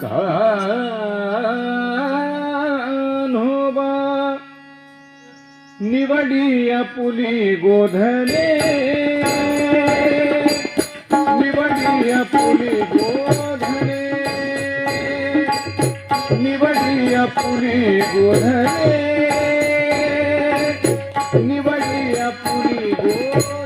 कान्होबा निवडिया पुली गोधने निवडिया पुली गोधने निवडिया पुली गोधने निवडिया पुली गोधने।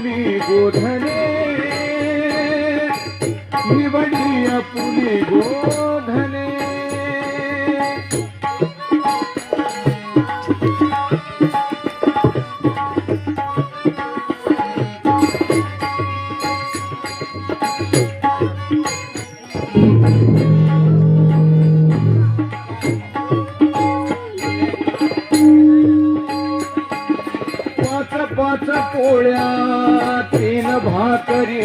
पुली गोधने निवडिया पुली गोधने. पाच पोळ्या तीन भाकरी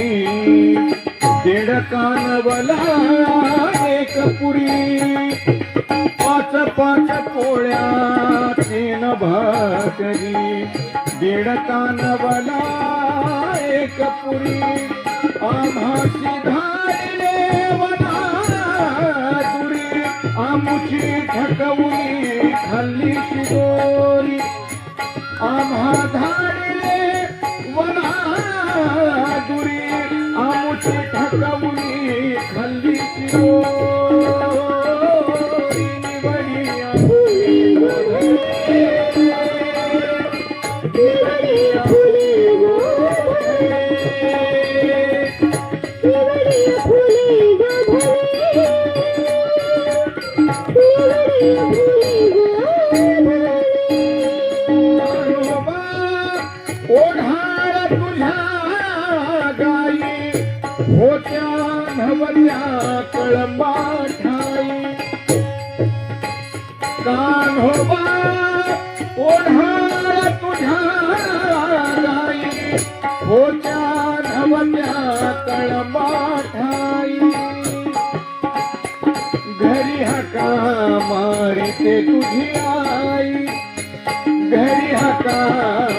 दीड कानवला एक पुरी. पाच पाच पोळ्या तीन भाकरी दीड कानवला एक पुरी. आम्हाशी धारले वना दुरी आमुची ठकवली खाल्ली शिदोरी आम्हा धाडले गुरी आमुची ढकवली खल्ली शिरो मारी के तुझी आई घरी हका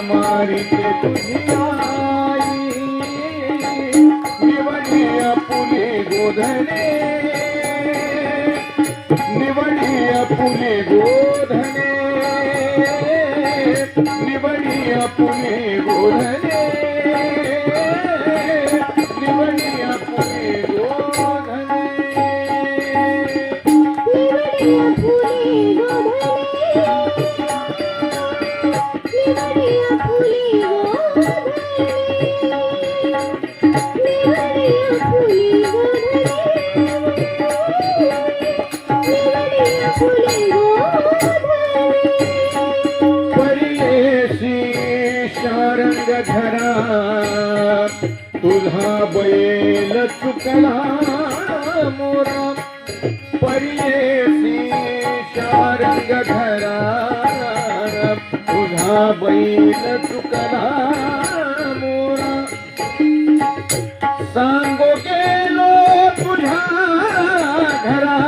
मारी के तुझी आई। निवड़िया पुने गोधने निवड़िया पुने गोधने निवड़िया पुने गोधने। शारंग धरा तुझा बैल चुकला मोरा परियेशी शारंग धरा तुझा बैल चुकला मोरा सांगो गेलो तुझ्या घरा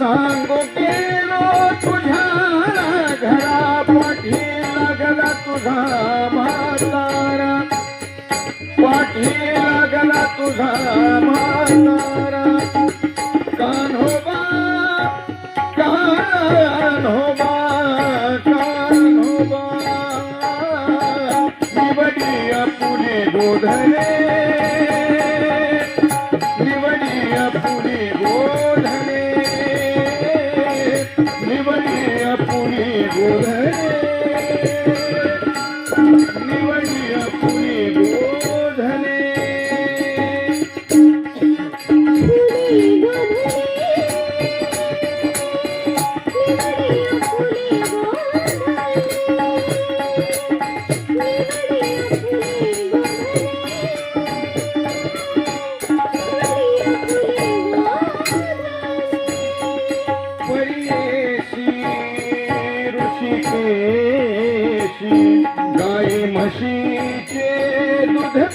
सांगो गेलो तुझ्या घरा पाठी लागला तुझा पाठी लागला तुझा म्हातारा कान्होबा कान्होबा कान्होबा निवडिया पुणे गोधने निवडिया पुणे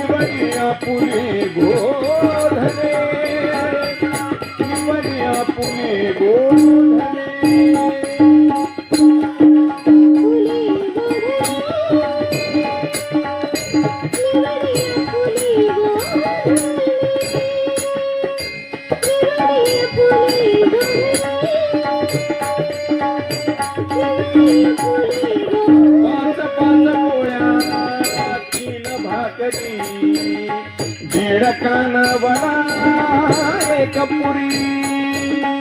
निवडिया पुढे गोधने दीड कान वडा एक पुरी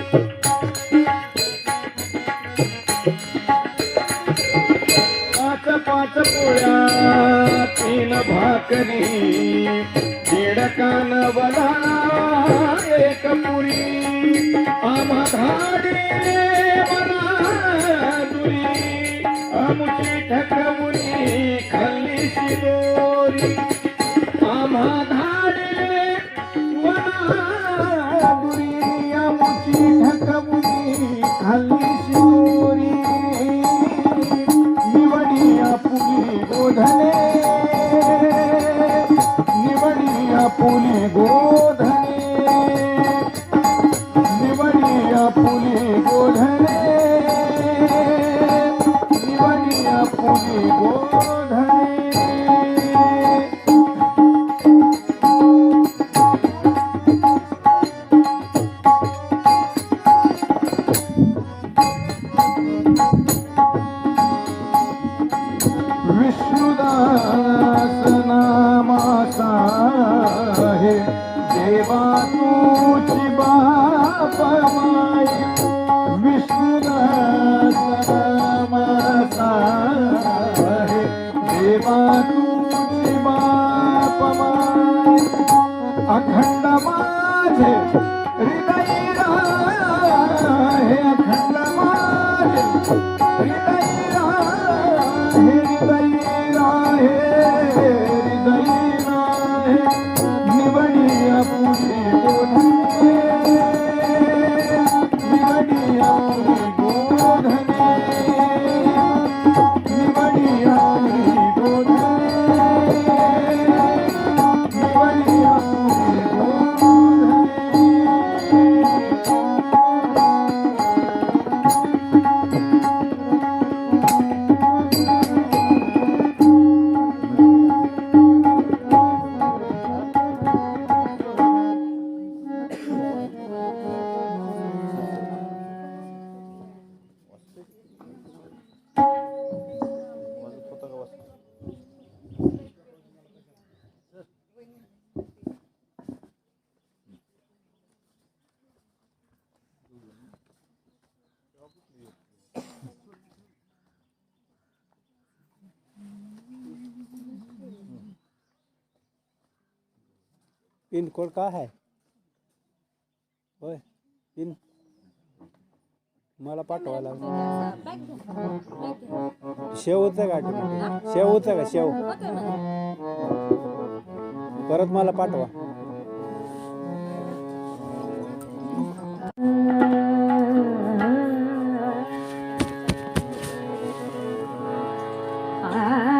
पाच पाच पोळ्या तीन भाकरी दीड कान वडा एक पुरी आम्हा धाडे दुरी आमुची ठकमुनी खाल्ली शिदोरी आम्हा अखंड माझे हृदय हे अखंड माझे पिन कोड का आहे होय पिन मला पाठवायला शेव होतं का शेव होतं का? शेव. परत मला पाठवा. आ